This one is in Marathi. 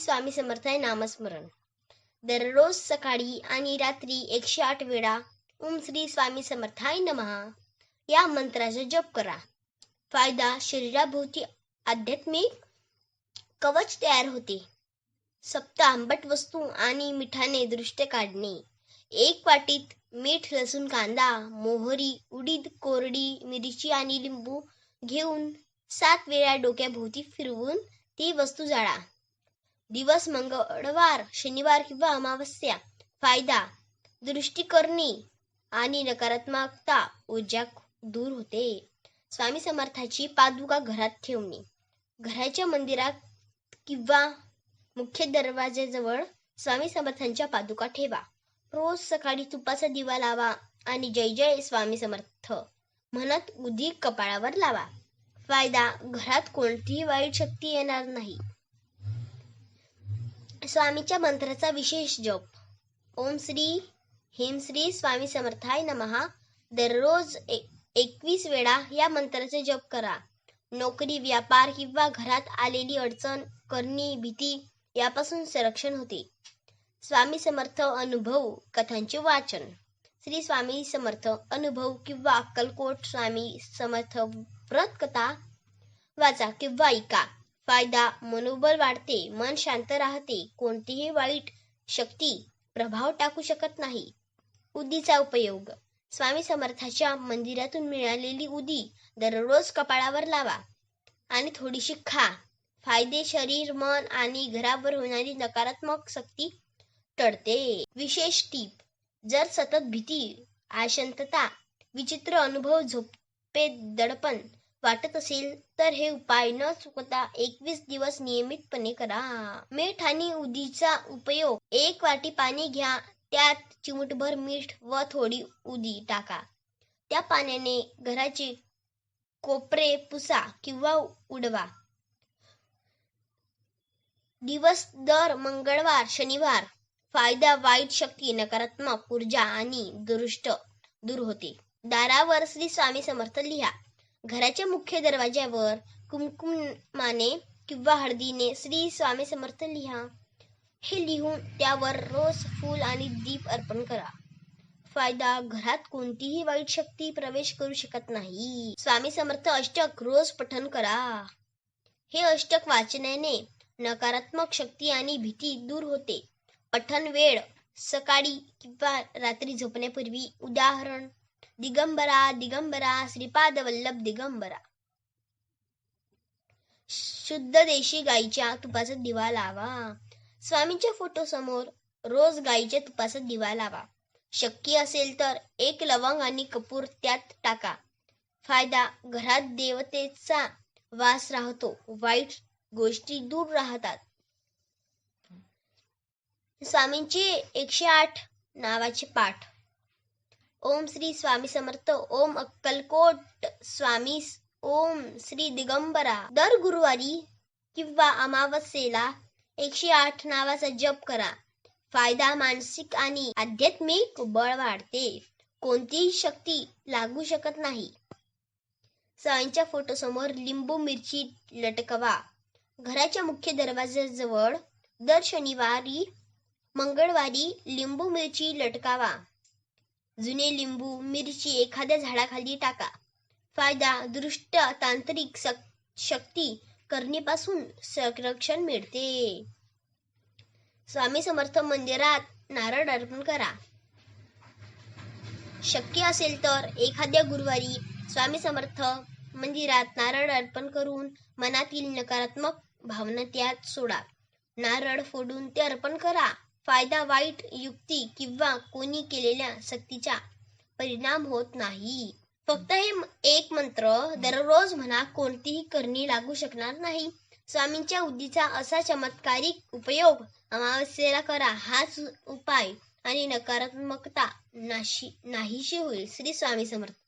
स्वामी समर्थाय नामस्मरण. दररोज सकाळी आणि रात्री एकशे आठ वेळा ओम श्री स्वामी समर्थाय नमहा. या मंत्राचा जप करा. फायदा शरीराभोवती आध्यात्मिक कवच तयार होते. सप्त आंबट वस्तू आणि मिठाने दृष्ट काढणे. एक वाटीत मीठ लसूण कांदा मोहरी उडीद कोरडी मिरची आणि लिंबू घेऊन सात वेळा डोक्याभोवती फिरवून ती वस्तू जाळा. दिवस मंगळवार शनिवार किंवा अमावस्या. फायदा दृष्टी करणे आणि नकारात्मकता ऊर्जा दूर होते. स्वामी समर्थाची पादुका घरात ठेवणे. घराच्या मंदिरात किंवा मुख्य दरवाज्याजवळ स्वामी समर्थांच्या पादुका ठेवा. रोज सकाळी तुपाचा दिवा लावा आणि जय जय स्वामी समर्थ. म्हणत उदी कपाळावर लावा. फायदा घरात कोणतीही वाईट शक्ती येणार नाही. स्वामीच्या मंत्राचा विशेष जप. ओम श्री हिम श्री स्वामी समर्थाय नमहा दररोज एकवीस वेळा या मंत्राचे जप करा. नोकरी व्यापार किंवा घरात आलेली अडचण करणी भीती यापासून संरक्षण होते. स्वामी समर्थ अनुभव कथांचे वाचन. श्री स्वामी समर्थ अनुभव किंवा अक्कलकोट स्वामी समर्थ व्रत कथा वाचा किंवा ऐका. फायदा मनोबल वाढते मन शांत राहते कोणतीही वाईट शक्ती प्रभाव टाकू शकत नाही. उदीचा उपयोग. स्वामी समर्थाच्या मंदिरातून मिळालेली उदी दररोज कपाळावर लावा आणि थोडीशी खा. फायदे शरीर मन आणि घरावर होणारी नकारात्मक शक्ती टळते. विशेष टीप जर सतत भीती अशांतता विचित्र अनुभव झोपे दडपण वाटत असेल तर हे उपाय न चुकता एकवीस दिवस नियमितपणे करा. मीठ आणि उदीचा उपयोग एक वाटी पाणी घ्या त्यात चिमूटभर मीठ व थोडी उदी टाका. त्या पाण्याने घराचे कोपरे पुसा किंवा उडवा. दिवस दर मंगळवार शनिवार फायदा वाईट शक्ती नकारात्मक ऊर्जा आणि दुरुष्ट दूर होते. दारावर श्री स्वामी समर्थ लिहा. घराच्या मुख्य दरवाज्यावर कुमकुमाने किंवा हळदीने श्री स्वामी समर्थ लिहा. हे लिहून त्यावर रोज फूल आणि दीप अर्पण करा. फायदा घरात कोणतीही वाईट शक्ती प्रवेश करू शकत नाही. स्वामी समर्थ अष्टक रोज पठन करा. हे अष्टक वाचण्याने नकारात्मक शक्ती आणि भीती दूर होते. पठन वेळ सकाळी किंवा रात्री झोपण्यापूर्वी उदाहरण दिगंबरा दिगंबरा श्रीपाद वल्लभ दिगंबरा. शुद्ध देशी गाईच्या तुपाचा दिवा लावा. स्वामींच्या फोटो समोर रोज गाईच्या तुपाचा दिवा लावा. शक्य असेल तर एक लवंग आणि कपूर त्यात टाका. फायदा घरात देवतेचा वास राहतो. वाईट गोष्टी दूर राहतात. स्वामींचे एकशे आठ नावाचे पाठ. ओम श्री स्वामी समर्थ ओम अक्कलकोट स्वामी ओम श्री दिगंबरा. दर गुरुवारी किंवा अमावस्येला एकशे आठ नावाचा जप करा. फायदा मानसिक आणि आध्यात्मिक बळ वाढते. कोणतीही शक्ती लागू शकत नाही. स्वामींच्या फोटो समोर लिंबू मिरची लटकवा. घराच्या मुख्य दरवाज्याजवळ दर शनिवारी मंगळवारी लिंबू मिरची लटकावा. जुने लिंबू मिरची एखाद्या झाडाखाली टाका. फायदा दृष्ट तांत्रिक शक्ती करणीपासून संरक्षण मिळते. स्वामी समर्थ मंदिरात नारळ अर्पण करा. शक्य असेल तर एखाद्या गुरुवारी स्वामी समर्थ मंदिरात नारळ अर्पण करून मनातील नकारात्मक भावना त्यात सोडा. नारळ फोडून ते अर्पण करा. फायदा वाईट युक्ती किंवा कोणी केलेल्या सक्तीचा परिणाम होत नाही. फक्त हे एक मंत्र दररोज म्हणा कोणतीही करणी लागू शकणार नाही. स्वामींच्या उद्दीचा असा चमत्कारिक उपयोग अमावस्येला करा. हाच उपाय आणि नकारात्मकता नाशी नाहीशी होईल. श्री स्वामी समर्थ.